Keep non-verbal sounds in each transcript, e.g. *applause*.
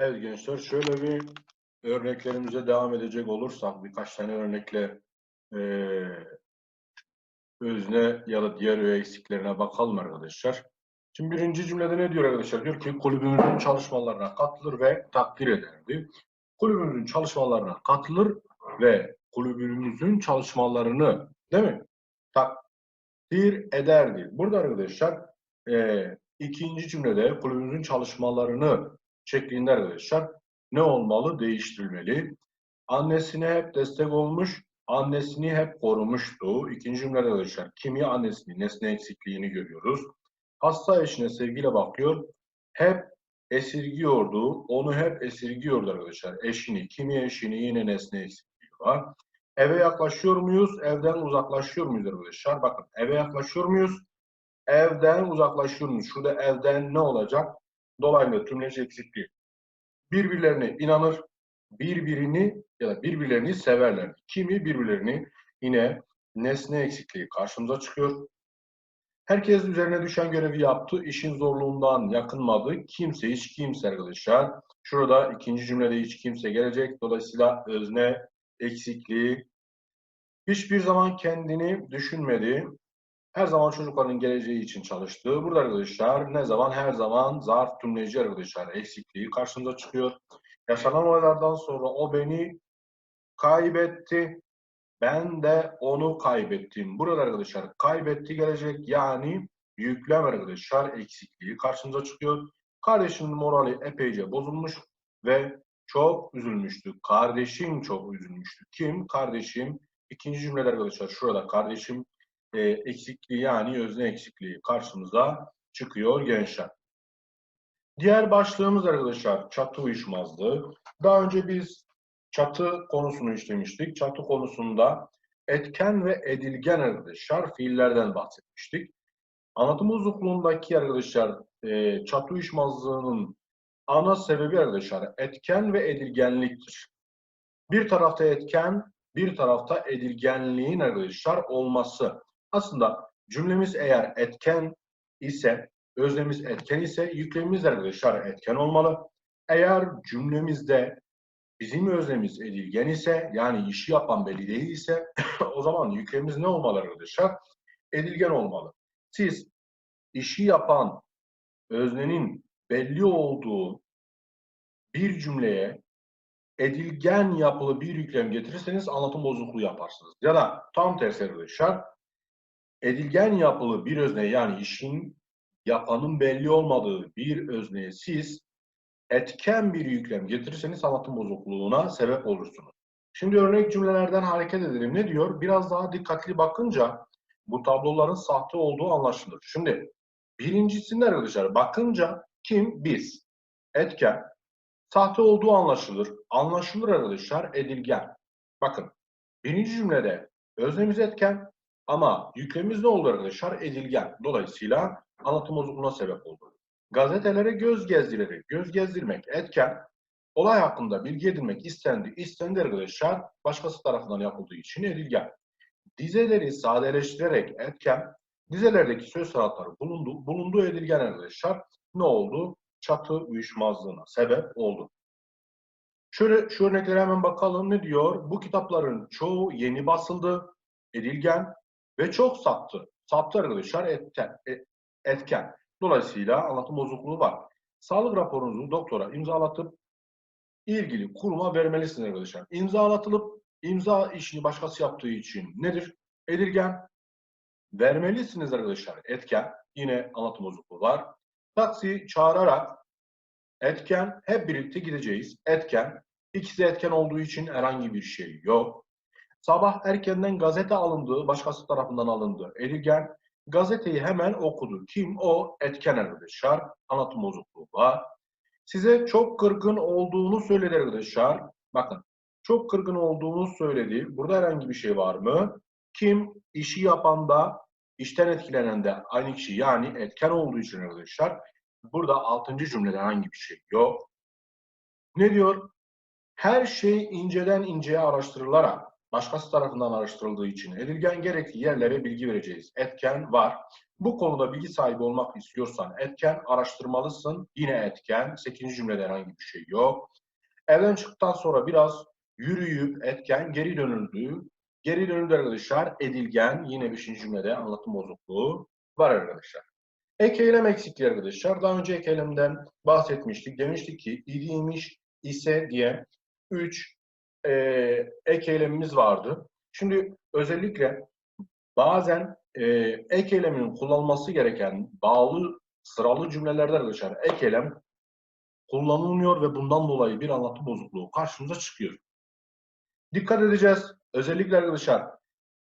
Evet gençler şöyle bir örneklerimize devam edecek olursak birkaç tane örnekle eee özne ya da diğer öğe eksiklerine bakalım arkadaşlar. Şimdi birinci cümlede ne diyor arkadaşlar? Diyor ki kulübümüzün çalışmalarına katılır ve takdir ederdi. Kulübümüzün çalışmalarına katılır ve kulübümüzün çalışmalarını değil mi? Takdir ederdi. Burada arkadaşlar eee ikinci cümlede kulübümüzün çalışmalarını şeklinde arkadaşlar ne olmalı? Değiştirilmeli. Annesine hep destek olmuş, annesini hep korumuştu. İkinci cümlede arkadaşlar kimi annesini, nesne eksikliğini görüyoruz. Hasta eşine sevgiyle bakıyor, hep esirgiyordu, onu hep esirgiyordu arkadaşlar. Eşini, kimi eşini yine nesne eksikliği var. Eve yaklaşıyor muyuz, evden uzaklaşıyor muyuz arkadaşlar? Bakın eve yaklaşıyor muyuz, evden uzaklaşıyor muyuz? Şurada evden ne olacak? Dolaylı tümleç eksikliği birbirlerine inanır, birbirini ya da birbirlerini severler. Kimi birbirlerini yine nesne eksikliği karşımıza çıkıyor. Herkes üzerine düşen görevi yaptı, işin zorluğundan yakınmadı. Kimse, hiç kimse arkadaşlar. Şurada ikinci cümlede hiç kimse gelecek. Dolayısıyla özne eksikliği. Hiçbir zaman kendini düşünmedi. Her zaman çocukların geleceği için çalıştı. Burada arkadaşlar ne zaman? Her zaman zarf tümleci arkadaşlar eksikliği karşımıza çıkıyor. Yaşanan olaylardan sonra o beni kaybetti. Ben de onu kaybettim. Burada arkadaşlar kaybetti gelecek yani yüklem arkadaşlar eksikliği karşımıza çıkıyor. Kardeşimin morali epeyce bozulmuş ve çok üzülmüştü. Kardeşim çok üzülmüştü. Kim? Kardeşim. İkinci cümlede arkadaşlar şurada kardeşim e, eksikliği yani özne eksikliği karşımıza çıkıyor gençler. Diğer başlığımız arkadaşlar çatı uyuşmazlığı. Daha önce biz çatı konusunu işlemiştik. Çatı konusunda etken ve edilgen arkadaşlar fiillerden bahsetmiştik. Anlatım bozukluğundaki arkadaşlar e, çatı uyuşmazlığının ana sebebi arkadaşlar etken ve edilgenliktir. Bir tarafta etken, bir tarafta edilgenliğin arkadaşlar olması. Aslında cümlemiz eğer etken ise, öznemiz etken ise yüklemimiz arkadaşlar etken olmalı. Eğer cümlemizde bizim öznemiz edilgen ise yani işi yapan belli değil ise *clears throat* o zaman yüklemimiz ne olmalı arkadaşlar? Edilgen olmalı. Siz işi yapan öznenin belli olduğu bir cümleye edilgen yapılı bir yüklem getirirseniz anlatım bozukluğu yaparsınız. Ya da tam tersi arkadaşlar edilgen yapılı bir özne yani işin yapanın belli olmadığı bir özneye siz etken bir yüklem getirirseniz anlatım bozukluğuna sebep olursunuz. Şimdi örnek cümlelerden hareket edelim. Ne diyor? Biraz daha dikkatli bakınca bu tabloların sahte olduğu anlaşılır. Şimdi birincisinde arkadaşlar bakınca kim? Biz. Etken. Sahte olduğu anlaşılır. Anlaşılır arkadaşlar edilgen. Bakın birinci cümlede öznemiz etken, ama yüklemimiz ne oldu arkadaşlar? Edilgen. Dolayısıyla anlatım bozukluğuna sebep oldu. Gazetelere göz gezdirerek, göz gezdirmek etken, olay hakkında bilgi edinmek istendi, istendi arkadaşlar başkası tarafından yapıldığı için edilgen. Dizeleri sadeleştirerek etken, dizelerdeki söz sanatları bulundu, bulunduğu edilgen arkadaşlar ne oldu? Çatı uyuşmazlığına sebep oldu. Şöyle şu örneklere hemen bakalım ne diyor? Bu kitapların çoğu yeni basıldı, edilgen, ve çok sattı. Sattı arkadaşlar etken. E, etken. Dolayısıyla anlatım bozukluğu var. Sağlık raporunuzu doktora imzalatıp ilgili kuruma vermelisiniz arkadaşlar. İmzalatılıp imza işini başkası yaptığı için nedir? Edilgen. Vermelisiniz arkadaşlar. Etken. Yine anlatım bozukluğu var. Taksi çağırarak etken. Hep birlikte gideceğiz. Etken. İkisi etken olduğu için herhangi bir şey yok. Sabah erkenden gazete alındı, başkası tarafından alındı. Edilgen gazeteyi hemen okudu. Kim? O etken arkadaşlar. Anlatım bozukluğu var. Size çok kırgın olduğunu söyledi arkadaşlar. Bakın çok kırgın olduğunu söyledi. Burada herhangi bir şey var mı? Kim? işi yapan da işten etkilenen de aynı kişi yani etken olduğu için arkadaşlar. Burada altıncı cümlede herhangi bir şey yok. Ne diyor? Her şey inceden inceye araştırılarak başkası tarafından araştırıldığı için edilgen gerekli yerlere bilgi vereceğiz. Etken var. Bu konuda bilgi sahibi olmak istiyorsan etken, araştırmalısın. Yine etken. 8. cümlede herhangi bir şey yok. Evden çıktıktan sonra biraz yürüyüp etken geri dönüldü. Geri dönüldü arkadaşlar. Edilgen. Yine 5. cümlede anlatım bozukluğu var arkadaşlar. Ek eylem eksikliği arkadaşlar. Daha önce ek eylemden bahsetmiştik. Demiştik ki idiymiş, ise diye 3 e, ek eylemimiz vardı. Şimdi özellikle bazen e, ek eylemin kullanılması gereken bağlı sıralı cümlelerde arkadaşlar ek eylem kullanılmıyor ve bundan dolayı bir anlatım bozukluğu karşımıza çıkıyor. Dikkat edeceğiz. Özellikle arkadaşlar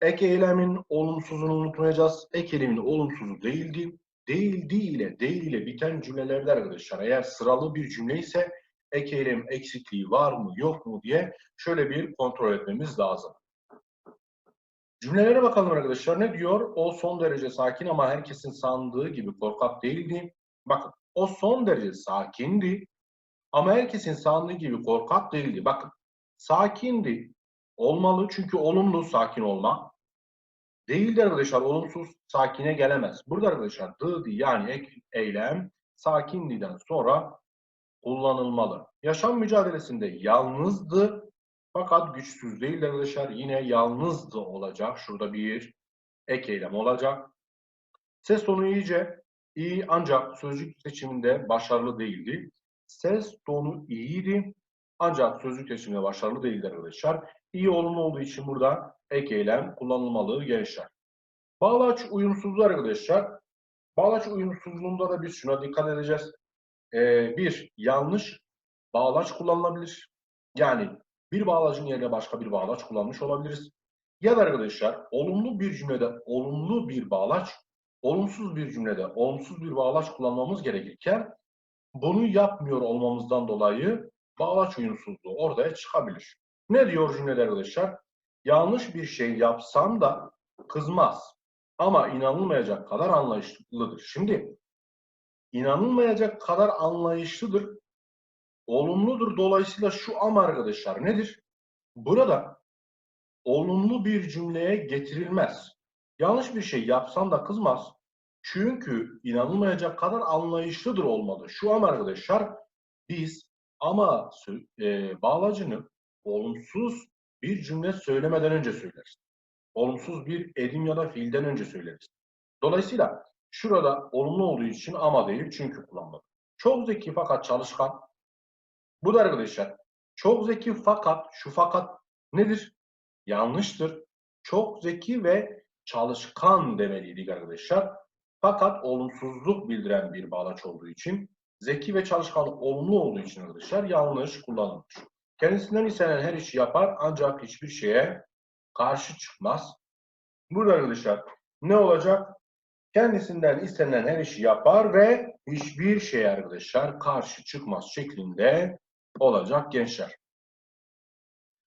ek eylemin olumsuzunu unutmayacağız. Ek eylemin olumsuzu değildi. Değildi ile değil ile biten cümlelerde arkadaşlar eğer sıralı bir cümle ise ek eylem eksikliği var mı yok mu diye şöyle bir kontrol etmemiz lazım. Cümlelere bakalım arkadaşlar. Ne diyor? O son derece sakin ama herkesin sandığı gibi korkak değildi. Bakın o son derece sakindi ama herkesin sandığı gibi korkak değildi. Bakın sakindi olmalı çünkü olumlu sakin olma. Değildi arkadaşlar olumsuz sakine gelemez. Burada arkadaşlar dıdı yani ek eylem sakindiden sonra kullanılmalı. Yaşam mücadelesinde yalnızdı fakat güçsüz değil arkadaşlar. Yine yalnızdı olacak. Şurada bir ek eylem olacak. Ses tonu iyice iyi ancak sözcük seçiminde başarılı değildi. Ses tonu iyiydi ancak sözcük seçiminde başarılı değildi arkadaşlar. İyi olumlu olduğu için burada ek eylem kullanılmalı gençler. Bağlaç uyumsuzluğu arkadaşlar. Bağlaç uyumsuzluğunda da biz şuna dikkat edeceğiz. Ee, bir, yanlış bağlaç kullanılabilir. Yani bir bağlacın yerine başka bir bağlaç kullanmış olabiliriz. Ya da arkadaşlar olumlu bir cümlede olumlu bir bağlaç, olumsuz bir cümlede olumsuz bir bağlaç kullanmamız gerekirken bunu yapmıyor olmamızdan dolayı bağlaç uyumsuzluğu ortaya çıkabilir. Ne diyor cümlede arkadaşlar? Yanlış bir şey yapsam da kızmaz. Ama inanılmayacak kadar anlayışlıdır. Şimdi inanılmayacak kadar anlayışlıdır. Olumludur. Dolayısıyla şu ama arkadaşlar nedir? Burada olumlu bir cümleye getirilmez. Yanlış bir şey yapsan da kızmaz. Çünkü inanılmayacak kadar anlayışlıdır olmalı. Şu ama arkadaşlar biz ama e, bağlacını olumsuz bir cümle söylemeden önce söyleriz. Olumsuz bir edim ya da fiilden önce söyleriz. Dolayısıyla şurada olumlu olduğu için ama değil çünkü kullanmadım. Çok zeki fakat çalışkan. Bu da arkadaşlar çok zeki fakat şu fakat nedir? Yanlıştır. Çok zeki ve çalışkan demeliydik arkadaşlar. Fakat olumsuzluk bildiren bir bağlaç olduğu için zeki ve çalışkan olumlu olduğu için arkadaşlar yanlış kullanılmış. Kendisinden istenen her işi yapar ancak hiçbir şeye karşı çıkmaz. Burada arkadaşlar ne olacak? Kendisinden istenen her işi yapar ve hiçbir şey arkadaşlar karşı çıkmaz şeklinde olacak gençler.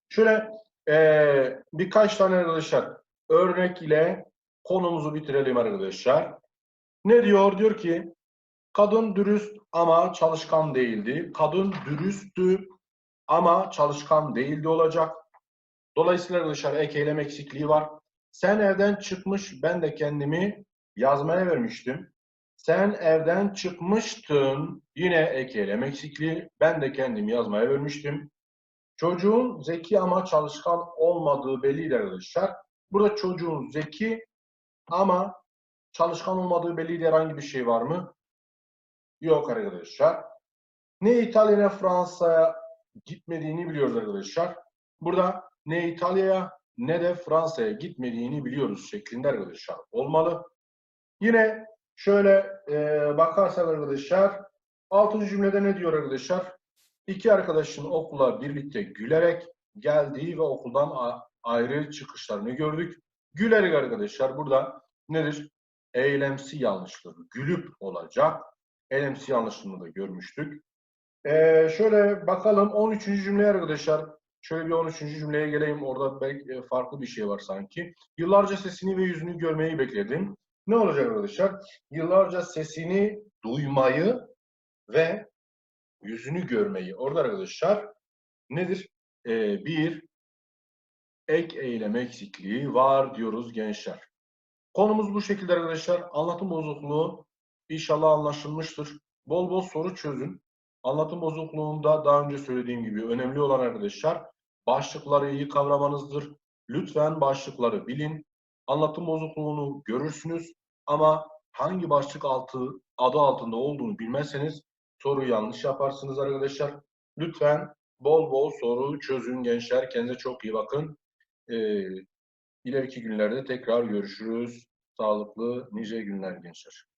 Şöyle ee, birkaç tane arkadaşlar örnek ile konumuzu bitirelim arkadaşlar. Ne diyor? Diyor ki kadın dürüst ama çalışkan değildi. Kadın dürüsttü ama çalışkan değildi olacak. Dolayısıyla arkadaşlar ek eylem eksikliği var. Sen evden çıkmış ben de kendimi yazmaya vermiştim. Sen evden çıkmıştın yine ek eylem eksikliği ben de kendimi yazmaya vermiştim. Çocuğun zeki ama çalışkan olmadığı belli arkadaşlar. Burada çocuğun zeki ama çalışkan olmadığı belli herhangi bir şey var mı? Yok arkadaşlar. Ne İtalya ne Fransa'ya gitmediğini biliyoruz arkadaşlar. Burada ne İtalya'ya ne de Fransa'ya gitmediğini biliyoruz şeklinde arkadaşlar olmalı. Yine şöyle e, bakarsak arkadaşlar 6. cümlede ne diyor arkadaşlar? İki arkadaşın okula birlikte gülerek geldiği ve okuldan ayrı çıkışlarını gördük. Gülerek arkadaşlar burada nedir? Eylemsi yanlıştır. Gülüp olacak. Eylemsi yanlışlığını da görmüştük. Ee, şöyle bakalım 13. cümle arkadaşlar. Şöyle bir 13. cümleye geleyim. Orada belki e, farklı bir şey var sanki. Yıllarca sesini ve yüzünü görmeyi bekledim. Ne olacak arkadaşlar? Yıllarca sesini duymayı ve yüzünü görmeyi. Orada arkadaşlar nedir? Ee, bir ek eylem eksikliği var diyoruz gençler. Konumuz bu şekilde arkadaşlar. Anlatım bozukluğu inşallah anlaşılmıştır. Bol bol soru çözün. Anlatım bozukluğunda daha önce söylediğim gibi önemli olan arkadaşlar başlıkları iyi kavramanızdır. Lütfen başlıkları bilin. Anlatım bozukluğunu görürsünüz ama hangi başlık altı adı altında olduğunu bilmezseniz soruyu yanlış yaparsınız arkadaşlar. Lütfen bol bol soru çözün gençler. Kendinize çok iyi bakın. Ee, ileriki günlerde tekrar görüşürüz. Sağlıklı nice günler gençler.